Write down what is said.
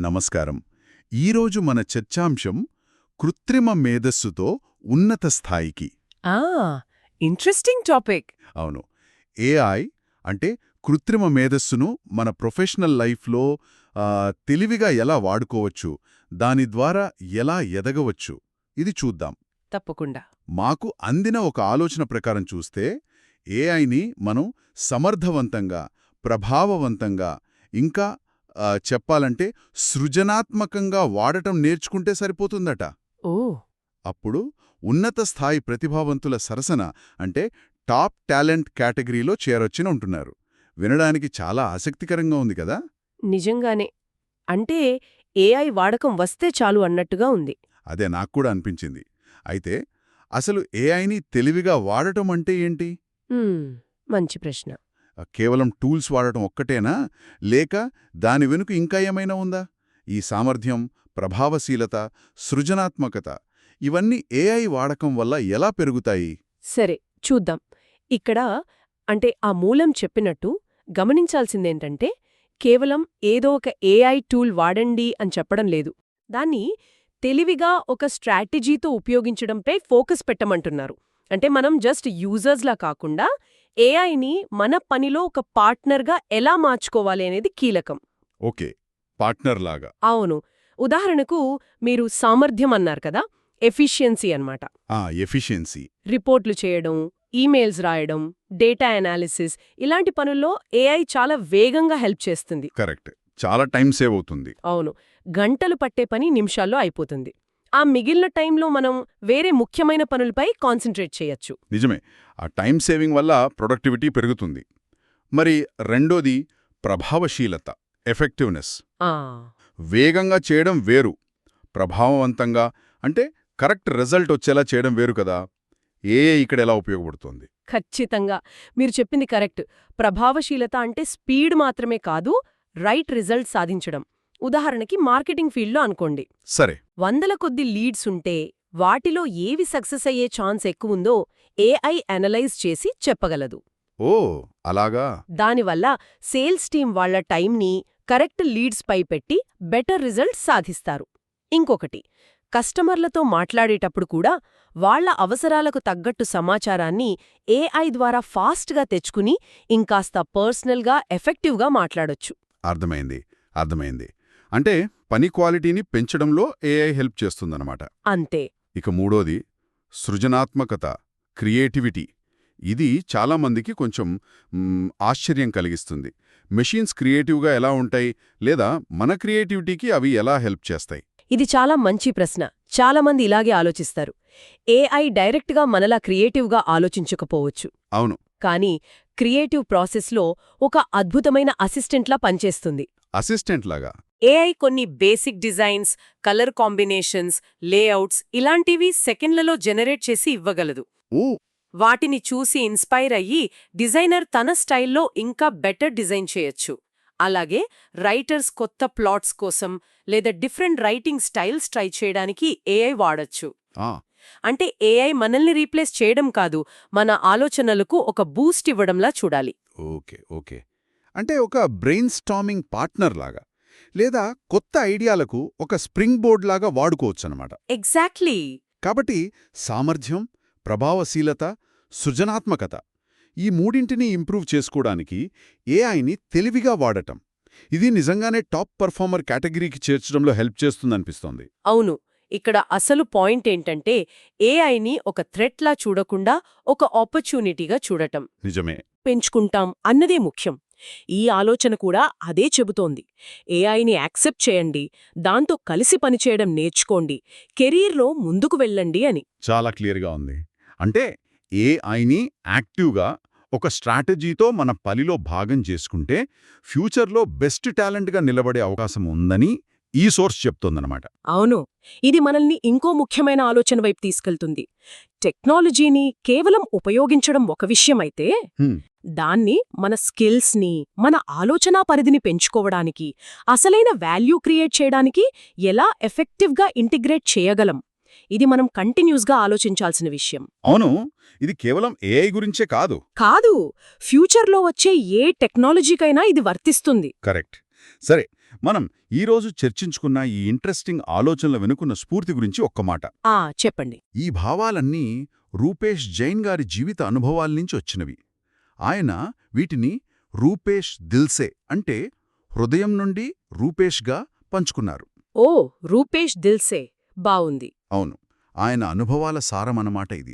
నమస్కారం. ఈరోజు మన చర్చాంశం కృత్రిమ మేధస్సుతో ఉన్నత స్థాయికి. ఆ ఇంట్రెస్టింగ్ టాపిక్. అవును. ఏఐ అంటే కృత్రిమ మేధస్సును మన ప్రొఫెషనల్ లైఫ్లో తెలివిగా ఎలా వాడుకోవచ్చు దాని ద్వారా ఎలా ఎదగవచ్చు ఇది చూద్దాం. తప్పకుండా. మాకు అందిన ఒక ఆలోచన ప్రకారం చూస్తే ఏఐని మనం సమర్థవంతంగా ప్రభావవంతంగా ఇంకా చెప్పాలంటే సృజనాత్మకంగా వాడటం నేర్చుకుంటే సరిపోతుందట. ఓ. అప్పుడు ఉన్నత స్థాయి ప్రతిభావంతుల సరసన అంటే టాప్ టాలెంట్ కేటగిరీలో చేరొచ్చిన ఉంటున్నారు. వినడానికి చాలా ఆసక్తికరంగా ఉంది కదా? నిజంగానే. అంటే ఏఐ వాడకం వస్తే చాలు అన్నట్టుగా ఉంది. అదే నాకు కూడా అనిపించింది. అయితే అసలు ఏఐని తెలివిగా వాడటం అంటే ఏంటి? మంచి ప్రశ్న. కేవలం టూల్స్ వాడటం ఒక్కటేనా? లేక దాని వెనుక ఇంకా ఏమైనా ఉందా? ఈ సామర్థ్యం ప్రభావశీలత సృజనాత్మకత ఇవన్నీ ఏఐ వాడకం వల్ల ఎలా పెరుగుతాయి? సరే చూద్దాం. ఇక్కడ అంటే ఆ మూలం చెప్పినట్టు గమనించాల్సిందేంటంటే కేవలం ఏదో ఒక ఏఐ టూల్ వాడండి అని చెప్పడం లేదు. దాన్ని తెలివిగా ఒక స్ట్రాటజీతో ఉపయోగించడంపై ఫోకస్ పెట్టమంటున్నారు. అంటే మనం జస్ట్ యూజర్స్లా కాకుండా ఏఐని మన పనిలో ఒక పార్ట్నర్గా ఎలా మార్చుకోవాలి అనేది కీలకం. ఓకే పార్ట్నర్ లాగా అవును. ఉదాహరణకు మీరు సామర్థ్యం అన్నారు కదా ఎఫిషియన్సీ అన్నమాట. ఆ ఎఫిషియన్సీ. రిపోర్ట్లు చేయడం ఈమెయిల్స్ రాయడం డేటా అనాలిసిస్ ఇలాంటి పనుల్లో ఏఐ చాలా వేగంగా హెల్ప్ చేస్తుంది. కరెక్ట్. చాలా టైం సేవ్ అవుతుంది. అవును. గంటలు పట్టే పని నిమిషాల్లో అయిపోతుంది. ఆ మిగిలిన టైంలో మనం వేరే ముఖ్యమైన పనులపై కాన్సంట్రేట్ చేయొచ్చు. నిజమే. ఆ టైం సేవింగ్ వల్ల ప్రొడక్టివిటీ పెరుగుతుంది. మరి రెండోది ప్రభావశీలత ఎఫెక్టివ్నెస్. ఆ. వేగంగా చేయడం వేరు. ప్రభావవంతంగా అంటే కరెక్ట్ రిజల్ట్ వచ్చేలా చేయడం వేరు కదా. ఏ ఇక్కడ ఎలా ఉపయోగపడుతోంది? ఖచ్చితంగా. మీరు చెప్పింది కరెక్ట్. ప్రభావశీలత అంటే స్పీడ్ మాత్రమే కాదు రైట్ రిజల్ట్ సాధించడం. ఉదాహరణకి మార్కెటింగ్ ఫీల్డ్లో అనుకోండి. సరే. వందల కొద్ది లీడ్స్ ఉంటే వాటిలో ఏవి సక్సెస్ అయ్యే ఛాన్స్ ఎక్కువుందో ఏఐ అనలైజ్ చేసి చెప్పగలదు. ఓ అలాగా? దానివల్ల సేల్స్ టీం వాళ్ళ టైంని కరెక్ట్ లీడ్స్ పై పెట్టి బెటర్ రిజల్ట్స్ సాధిస్తారు. ఇంకొకటి కస్టమర్లతో మాట్లాడేటప్పుడు కూడా వాళ్ళ అవసరాలకు తగ్గట్టు సమాచారాన్ని ఏఐ ద్వారా ఫాస్ట్గా తెచ్చుకుని ఇంకాస్త పర్సనల్గా ఎఫెక్టివ్గా మాట్లాడొచ్చు. అర్థమైంది అర్థమైంది. అంటే పని క్వాలిటీని పెంచడంలో ఏఐ హెల్ప్ చేస్తుందన్నమాట. అంతే. ఇక మూడోది సృజనాత్మకత క్రియేటివిటీ. ఇది చాలామందికి కొంచెం ఆశ్చర్యం కలిగిస్తుంది. మెషిన్స్ క్రియేటివ్గా ఎలా ఉంటాయి? లేదా మన క్రియేటివిటీకి అవి ఎలా హెల్ప్ చేస్తాయి? ఇది చాలా మంచి ప్రశ్న. చాలామంది ఇలాగే ఆలోచిస్తారు. ఏఐ డైరెక్ట్గా మనలా క్రియేటివ్గా ఆలోచించకపోవచ్చు. అవును. కానీ క్రియేటివ్ ప్రాసెస్లో ఒక అద్భుతమైన అసిస్టెంట్లా పనిచేస్తుంది. అసిస్టెంట్ లాగా ఏఐ కొన్ని basic designs colour combinations layouts ఇలాంటివి సెకండ్లలో జనరేట్ చేసి ఇవ్వగలదు. వాటిని చూసి ఇన్స్పైర్ అయ్యి డిజైనర్ తన స్టైల్లో ఇంకా బెటర్ డిజైన్ చేయొచ్చు. అలాగే రైటర్స్ కొత్త ప్లాట్స్ కోసం లేదా డిఫరెంట్ రైటింగ్ స్టైల్స్ ట్రై చేయడానికి ఏఐ వాడొచ్చు. అంటే ఏఐ మనల్ని రీప్లేస్ చేయడం కాదు మన ఆలోచనలకు ఒక బూస్ట్ ఇవ్వడంలా చూడాలి. Okay okay. అంటే ఒక బ్రెయిన్ స్టామింగ్ పార్ట్నర్ లాగా. లేదా కొత్త ఐడియాలకు ఒక స్ప్రింగ్ బోర్డ్ లాగా వాడుకోవచ్చనమాట ఎగ్జాక్ట్లీ. కాబట్టి సామర్థ్యం ప్రభావశీలత సృజనాత్మకత ఈ మూడింటిని ఇంప్రూవ్ చేసుకోవడానికి ఏఐని తెలివిగా వాడటం. ఇది నిజంగానే టాప్ పర్ఫార్మర్ కేటగిరీకి చేర్చడంలో హెల్ప్ చేస్తుందనిపిస్తోంది. అవును. ఇక్కడ అసలు పాయింట్ ఏంటంటే ఏఐని ఒక థ్రెట్లా చూడకుండా ఒక ఆపర్చునిటీగా చూడటం. నిజమే. పెంచుకుంటాం అన్నదే ముఖ్యం. ఈ ఆలోచన కూడా అదే చెబుతోంది. ఏఐని యాక్సెప్ట్ చేయండి దాంతో కలిసి పనిచేయడం నేర్చుకోండి కెరీర్లో ముందుకు వెళ్ళండి అని. చాలా క్లియర్గా ఉంది. అంటే ఏఐని యాక్టివ్గా ఒక స్ట్రాటజీతో మన పనిలో భాగం చేసుకుంటే ఫ్యూచర్లో బెస్ట్ టాలెంట్గా నిలబడే అవకాశం ఉందని ఈ సోర్స్ చెప్తోందనమాట అవును. ఇది మనల్ని ఇంకో ముఖ్యమైన ఆలోచన వైపు తీసుకెళ్తుంది. టెక్నాలజీని కేవలం ఉపయోగించడం ఒక విషయమైతే. దాన్ని మన స్కిల్స్ని మన ఆలోచనా పరిధిని పెంచుకోవడానికి అసలైన వాల్యూ క్రియేట్ చేయడానికి ఎలా ఎఫెక్టివ్గా ఇంటిగ్రేట్ చేయగలం. ఇది మనం కంటిన్యూస్గా ఆలోచించాల్సిన విషయం. అవును ఇది కేవలం ఏఐ గురించే కాదు. కాదు ఫ్యూచర్లో వచ్చే ఏ టెక్నాలజీకైనా ఇది వర్తిస్తుంది. కరెక్ట్. సరే మనం ఈరోజు చర్చించుకున్న ఈ ఇంట్రెస్టింగ్ ఆలోచనల వెనుకున్న స్ఫూర్తి గురించి ఒక్క మాట. ఆ చెప్పండి. ఈ భావాలన్నీ రూపేష్ జైన్ గారి జీవిత అనుభవాల నుంచి వచ్చినవి. ఆయన వీటిని రూపేష్ దిల్సే అంటే హృదయం నుండి రూపేష్గా పంచుకున్నారు. ఓ రూపేష్ దిల్సే. బావుంది. అవును. ఆయన అనుభవాల సారమన్నమాట ఇది.